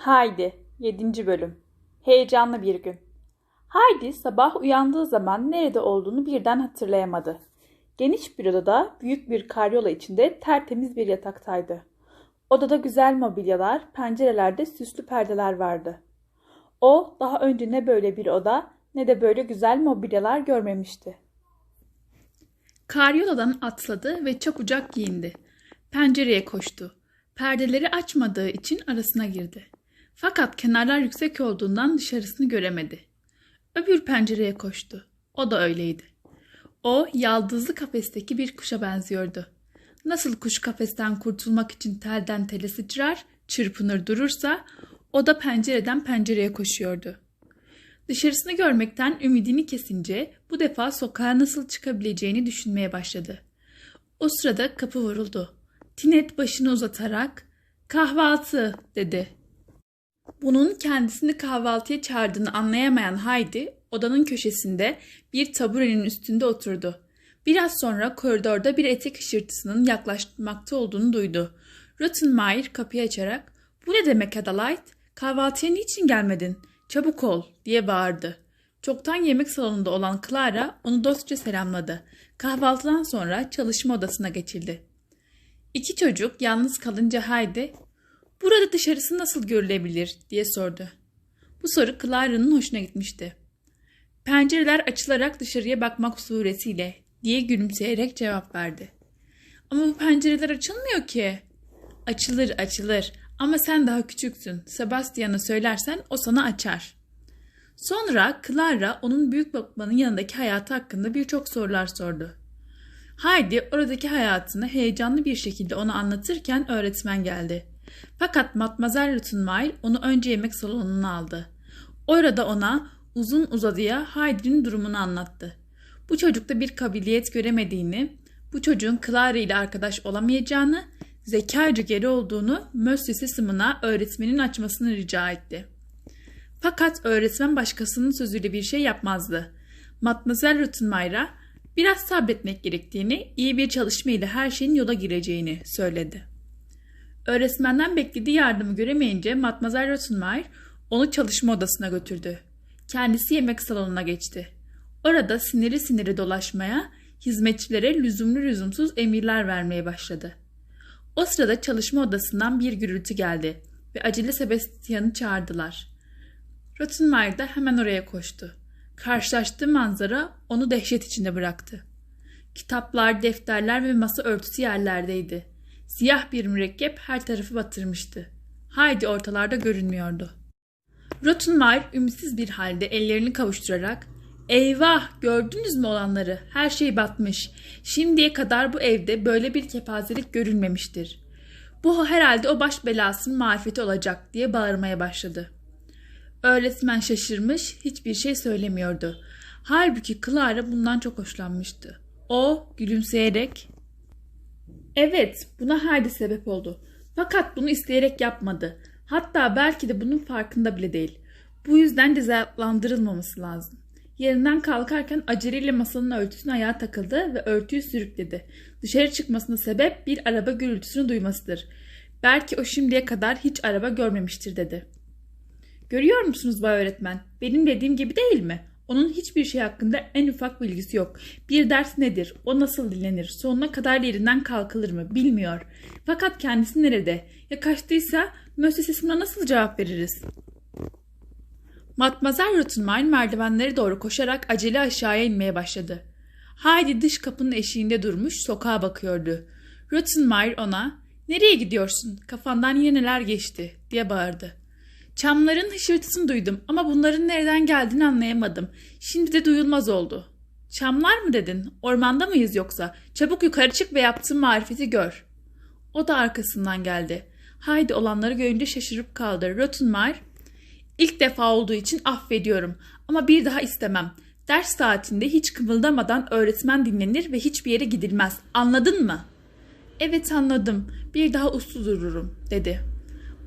Haydi 7. bölüm. Heyecanlı bir gün. Haydi sabah uyandığı zaman nerede olduğunu birden hatırlayamadı. Geniş bir odada büyük bir karyola içinde tertemiz bir yataktaydı. Odada güzel mobilyalar, pencerelerde süslü perdeler vardı. O daha önce ne böyle bir oda ne de böyle güzel mobilyalar görmemişti. Karyoladan atladı ve çabucak giyindi. Pencereye koştu. Perdeleri açmadığı için arasına girdi. Fakat kenarlar yüksek olduğundan dışarısını göremedi. Öbür pencereye koştu. O da öyleydi. O yaldızlı kafesteki bir kuşa benziyordu. Nasıl kuş kafesten kurtulmak için telden tele sıçrar, çırpınır durursa, o da pencereden pencereye koşuyordu. Dışarısını görmekten ümidini kesince bu defa sokağa nasıl çıkabileceğini düşünmeye başladı. O sırada kapı vuruldu. Tinet başını uzatarak kahvaltı dedi. Bunun kendisini kahvaltıya çağırdığını anlayamayan Haydi odanın köşesinde bir taburenin üstünde oturdu. Biraz sonra koridorda bir etek hışırtısının yaklaşmakta olduğunu duydu. Rottenmeier kapıyı açarak ''Bu ne demek Adelaide? Kahvaltıya niçin gelmedin? Çabuk ol!'' diye bağırdı. Çoktan yemek salonunda olan Clara onu dostça selamladı. Kahvaltıdan sonra çalışma odasına geçildi. İki çocuk yalnız kalınca Haydi ''Burada dışarısı nasıl görülebilir?'' diye sordu. Bu soru Clara'nın hoşuna gitmişti. Pencereler açılarak dışarıya bakmak suretiyle diye gülümseyerek cevap verdi. Ama bu pencereler açılmıyor ki. Açılır açılır ama sen daha küçüksün. Sebastian'a söylersen o sana açar. Sonra Clara onun büyük babanın yanındaki hayatı hakkında birçok sorular sordu. Haydi oradaki hayatını heyecanlı bir şekilde ona anlatırken öğretmen geldi. Fakat Matmazel Rottenmeier onu önce yemek salonuna aldı. Orada ona uzun uzadıya Haydi'nin durumunu anlattı. Bu çocukta bir kabiliyet göremediğini, bu çocuğun Clara ile arkadaş olamayacağını, zekacı geri olduğunu Mösyö sımına öğretmenin açmasını rica etti. Fakat öğretmen başkasının sözüyle bir şey yapmazdı. Matmazel Rottenmeier'a biraz sabretmek gerektiğini, iyi bir çalışma ile her şeyin yola gireceğini söyledi. Öğretmenden beklediği yardımı göremeyince Matmazel Rottenmeier onu çalışma odasına götürdü. Kendisi yemek salonuna geçti. Orada siniri siniri dolaşmaya, hizmetçilere lüzumlu lüzumsuz emirler vermeye başladı. O sırada çalışma odasından bir gürültü geldi ve acele Sebastian'ı çağırdılar. Rottenmeier de hemen oraya koştu. Karşılaştığı manzara onu dehşet içinde bıraktı. Kitaplar, defterler ve masa örtüsü yerlerdeydi. Siyah bir mürekkep her tarafı batırmıştı. Haydi ortalarda görünmüyordu. Rottenmeier ümitsiz bir halde ellerini kavuşturarak ''Eyvah gördünüz mü olanları? Her şey batmış. Şimdiye kadar bu evde böyle bir kepazelik görülmemiştir. Bu herhalde o baş belasının marifeti olacak.'' diye bağırmaya başladı. Öğretmen şaşırmış, hiçbir şey söylemiyordu. Halbuki Clara bundan çok hoşlanmıştı. O gülümseyerek ''Evet, buna Haydi sebep oldu. Fakat bunu isteyerek yapmadı. Hatta belki de bunun farkında bile değil. Bu yüzden cezalandırılmaması lazım. Yerinden kalkarken aceleyle masanın örtüsüne ayağa takıldı ve örtüyü sürükledi. Dışarı çıkmasına sebep bir araba gürültüsünü duymasıdır. Belki o şimdiye kadar hiç araba görmemiştir dedi. Görüyor musunuz bay öğretmen? Benim dediğim gibi değil mi? Onun hiçbir şey hakkında en ufak bilgisi yok. Bir ders nedir? O nasıl dinlenir? Sonuna kadar yerinden kalkılır mı? Bilmiyor. Fakat kendisi nerede? Ya kaçtıysa müessesesine nasıl cevap veririz? Matmazel Rottenmeier merdivenlere doğru koşarak acele aşağıya inmeye başladı. Haydi dış kapının eşiğinde durmuş sokağa bakıyordu. Rottenmeier ona ''Nereye gidiyorsun? Kafandan yine neler geçti?'' diye bağırdı. Çamların hışırtısını duydum ama bunların nereden geldiğini anlayamadım. Şimdi de duyulmaz oldu. Çamlar mı dedin? Ormanda mıyız yoksa? Çabuk yukarı çık ve yaptığın marifeti gör. O da arkasından geldi. Haydi olanları görünce şaşırıp kaldı. Rottenmeier, ilk defa olduğu için affediyorum ama bir daha istemem. Ders saatinde hiç kımıldamadan öğretmen dinlenir ve hiçbir yere gidilmez. Anladın mı? Evet anladım. Bir daha uslu dururum, dedi.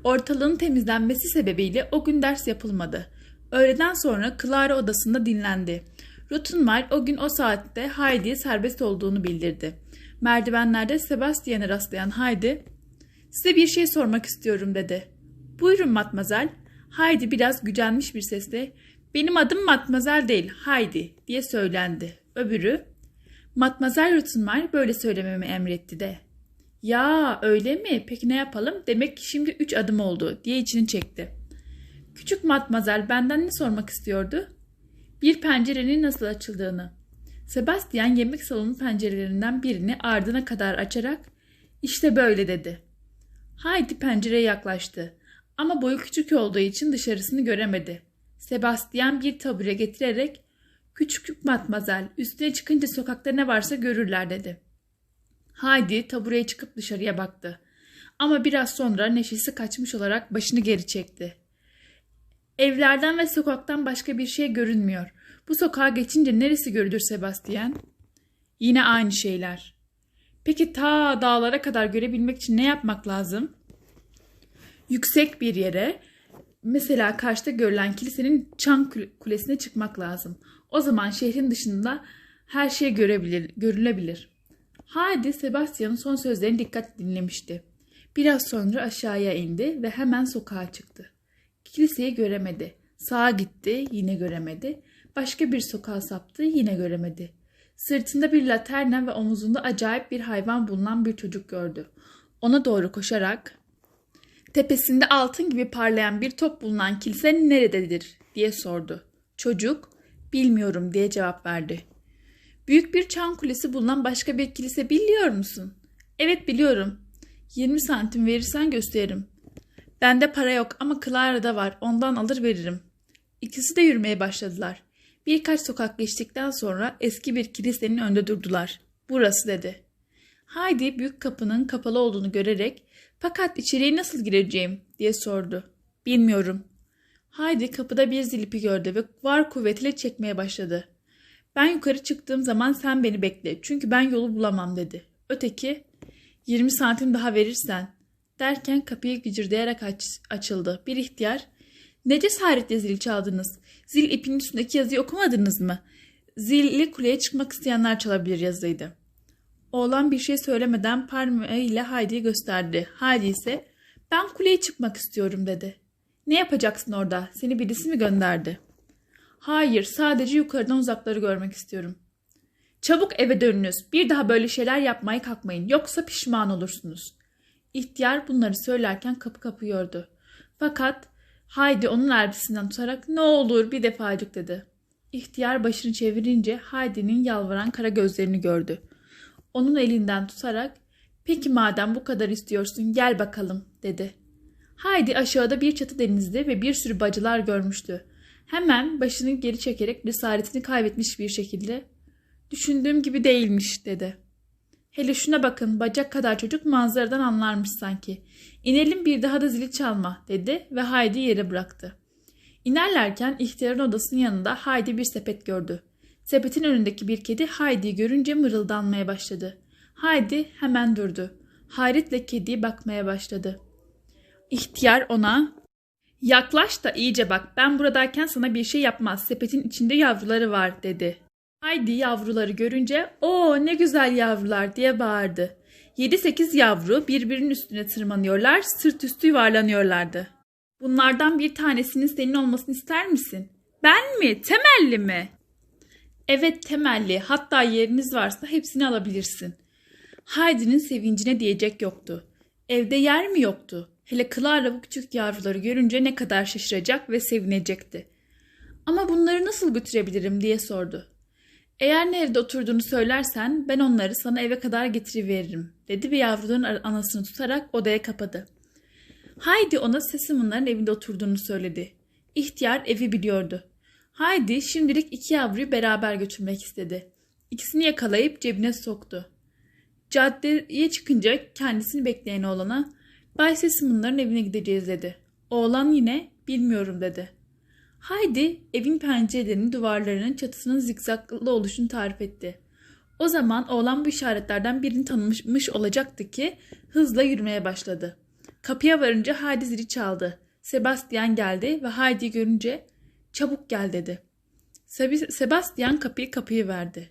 Ortalığın temizlenmesi sebebiyle o gün ders yapılmadı. Öğleden sonra Clara odasında dinlendi. Rottenmeier o gün o saatte Heidi'ye serbest olduğunu bildirdi. Merdivenlerde Sebastian'e rastlayan Heidi, ''Size bir şey sormak istiyorum.'' dedi. Buyurun matmazel. Haydi biraz gücenmiş bir sesle benim adım matmazel değil Haydi diye söylendi. Öbürü Matmazel Rottenmeier böyle söylememi emretti de. Ya öyle mi? Peki ne yapalım? Demek ki şimdi üç adım oldu diye içini çekti. Küçük matmazel benden ne sormak istiyordu? Bir pencerenin nasıl açıldığını. Sebastian yemek salonu pencerelerinden birini ardına kadar açarak işte böyle dedi. Haydi pencereye yaklaştı. Ama boyu küçük olduğu için dışarısını göremedi. Sebastian bir tabure getirerek Küçük matmazel üstüne çıkınca sokakta ne varsa görürler dedi. Haydi tabureye çıkıp dışarıya baktı. Ama biraz sonra neşesi kaçmış olarak başını geri çekti. Evlerden ve sokaktan başka bir şey görünmüyor. Bu sokağa geçince neresi görülür Sebastian? Yine aynı şeyler. Peki ta dağlara kadar görebilmek için ne yapmak lazım? Yüksek bir yere, mesela karşıda görülen kilisenin çan kulesine çıkmak lazım. O zaman şehrin dışında her şey görebilir, görülebilir. Haydi Sebastian'ın son sözlerini dikkat dinlemişti. Biraz sonra aşağıya indi ve hemen sokağa çıktı. Kiliseyi göremedi. Sağa gitti, yine göremedi. Başka bir sokağa saptı, yine göremedi. Sırtında bir laterna ve omuzunda acayip bir hayvan bulunan bir çocuk gördü. Ona doğru koşarak tepesinde altın gibi parlayan bir top bulunan kilise nerededir diye sordu. Çocuk bilmiyorum diye cevap verdi. Büyük bir çan kulesi bulunan başka bir kilise biliyor musun? Evet biliyorum. 20 santim verirsen gösteririm. Bende para yok ama Clara'da var. Ondan alır veririm. İkisi de yürümeye başladılar. Birkaç sokak geçtikten sonra eski bir kilisenin önünde durdular. Burası dedi. Haydi büyük kapının kapalı olduğunu görerek fakat içeriye nasıl gireceğim diye sordu. Bilmiyorum. Haydi kapıda bir zil ipi gördü ve var kuvvetiyle çekmeye başladı. Ben yukarı çıktığım zaman sen beni bekle çünkü ben yolu bulamam dedi. Öteki 20 santim daha verirsen derken kapıyı gıcırdayarak aç, açıldı. Bir ihtiyar ne cesaretle zil çaldınız? Zil ipinin üstündeki yazıyı okumadınız mı? Zilli kuleye çıkmak isteyenler çalabilir yazıydı. Oğlan bir şey söylemeden parmağıyla Haydi'yi gösterdi. Haydi ise ben kuleye çıkmak istiyorum dedi. Ne yapacaksın orada? Seni birisi mi gönderdi? Hayır, sadece yukarıdan uzakları görmek istiyorum. Çabuk eve dönünüz. Bir daha böyle şeyler yapmaya kalkmayın. Yoksa pişman olursunuz. İhtiyar bunları söylerken kapı kapıyordu. Fakat Haydi onun elbisinden tutarak ne olur bir defacık dedi. İhtiyar başını çevirince Haydi'nin yalvaran kara gözlerini gördü. Onun elinden tutarak peki madem bu kadar istiyorsun gel bakalım dedi. Haydi aşağıda bir çatı denizdi ve bir sürü bacılar görmüştü. Hemen başını geri çekerek cesaretini kaybetmiş bir şekilde düşündüğüm gibi değilmiş dedi. Hele şuna bakın bacak kadar çocuk manzaradan anlarmış sanki. İnelim bir daha da zili çalma dedi ve Haydi yere bıraktı. İnerlerken ihtiyarın odasının yanında Haydi bir sepet gördü. Sepetin önündeki bir kedi Haydi'yi görünce mırıldanmaya başladı. Haydi hemen durdu. Hayretle kediye bakmaya başladı. İhtiyar ona yaklaş da iyice bak ben buradayken sana bir şey yapmaz sepetin içinde yavruları var dedi. Haydi yavruları görünce o ne güzel yavrular diye bağırdı. 7-8 yavru birbirinin üstüne tırmanıyorlar sırt üstü yuvarlanıyorlardı. Bunlardan bir tanesinin senin olmasını ister misin? Ben mi? Temelli mi? Evet temelli hatta yeriniz varsa hepsini alabilirsin. Haydi'nin sevincine diyecek yoktu. Evde yer mi yoktu? Hele Clara bu küçük yavruları görünce ne kadar şaşıracak ve sevinecekti. Ama bunları nasıl götürebilirim diye sordu. Eğer nerede oturduğunu söylersen ben onları sana eve kadar getiriveririm dedi ve yavruların anasını tutarak odaya kapadı. Haydi ona Sesam'ınların evinde oturduğunu söyledi. İhtiyar evi biliyordu. Haydi şimdilik iki yavruyu beraber götürmek istedi. İkisini yakalayıp cebine soktu. Caddeye çıkınca kendisini bekleyen oğlana Bay Sesam'ınların evine gideceğiz dedi. Oğlan yine bilmiyorum dedi. Haydi evin pencerelerinin duvarlarının çatısının zikzaklı oluşunu tarif etti. O zaman oğlan bu işaretlerden birini tanımış olacaktı ki hızla yürümeye başladı. Kapıya varınca Haydi zili çaldı. Sebastian geldi ve Haydi'yi görünce çabuk gel dedi. Sebastian kapıyı kapıyı verdi.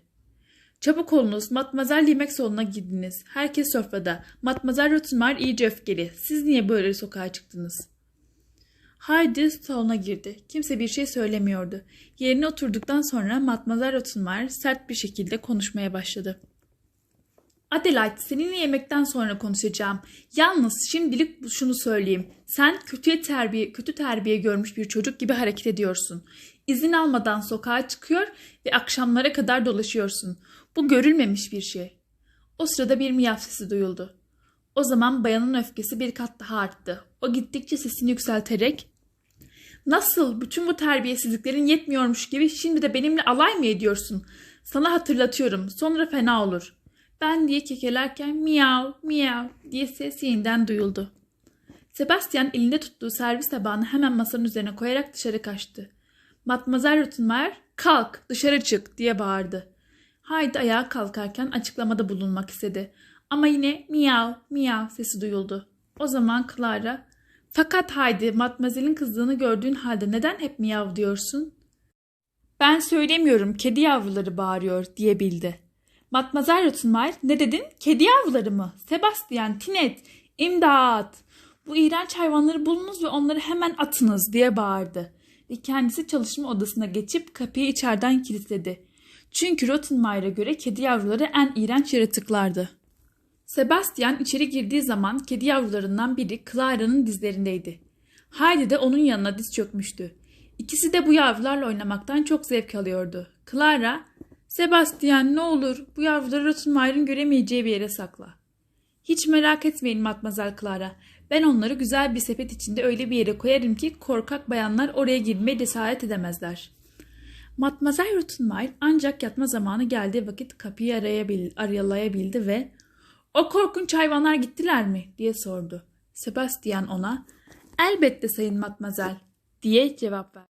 Çabuk olunuz, Matmazel yemek salonuna gidiniz. Herkes sofrada. Matmazel Rottenmeier iyice öfkeli. Siz niye böyle sokağa çıktınız? Heidi salona girdi. Kimse bir şey söylemiyordu. Yerine oturduktan sonra Matmazel Rottenmeier sert bir şekilde konuşmaya başladı. Adelaide seninle yemekten sonra konuşacağım. Yalnız şimdilik şunu söyleyeyim. Sen kötü terbiye, kötü terbiye görmüş bir çocuk gibi hareket ediyorsun. İzin almadan sokağa çıkıyor ve akşamlara kadar dolaşıyorsun. Bu görülmemiş bir şey. O sırada bir miyav sesi duyuldu. O zaman bayanın öfkesi bir kat daha arttı. O gittikçe sesini yükselterek Nasıl bütün bu terbiyesizliklerin yetmiyormuş gibi şimdi de benimle alay mı ediyorsun? Sana hatırlatıyorum sonra fena olur. Ben diye kekelerken miyav miyav diye ses yeniden duyuldu. Sebastian elinde tuttuğu servis tabağını hemen masanın üzerine koyarak dışarı kaçtı. Matmazel Rottenmeier kalk dışarı çık diye bağırdı. Haydi ayağa kalkarken açıklamada bulunmak istedi. Ama yine miyav miyav sesi duyuldu. O zaman Clara fakat Haydi Matmazel'in kızdığını gördüğün halde neden hep miyav diyorsun? Ben söylemiyorum kedi yavruları bağırıyor diyebildi. Matmazel Rottenmeier ne dedin? Kedi yavruları mı? Sebastian, Tinet, imdat! Bu iğrenç hayvanları bulunuz ve onları hemen atınız diye bağırdı. Ve kendisi çalışma odasına geçip kapıyı içeriden kilitledi. Çünkü Rottenmeier'e göre kedi yavruları en iğrenç yaratıklardı. Sebastian içeri girdiği zaman kedi yavrularından biri Clara'nın dizlerindeydi. Heidi de onun yanına diz çökmüştü. İkisi de bu yavrularla oynamaktan çok zevk alıyordu. Clara, Sebastian ne olur bu yavruları Rottenmeier'in göremeyeceği bir yere sakla. Hiç merak etmeyin Matmazel Clara. Ben onları güzel bir sepet içinde öyle bir yere koyarım ki korkak bayanlar oraya girmeye cesaret edemezler. Matmazel Rottenmeier ancak yatma zamanı geldiği vakit kapıyı arayabil, arayalayabildi ve ''O korkunç hayvanlar gittiler mi?'' diye sordu. Sebastian ona ''Elbette sayın Matmazel'' diye cevap verdi.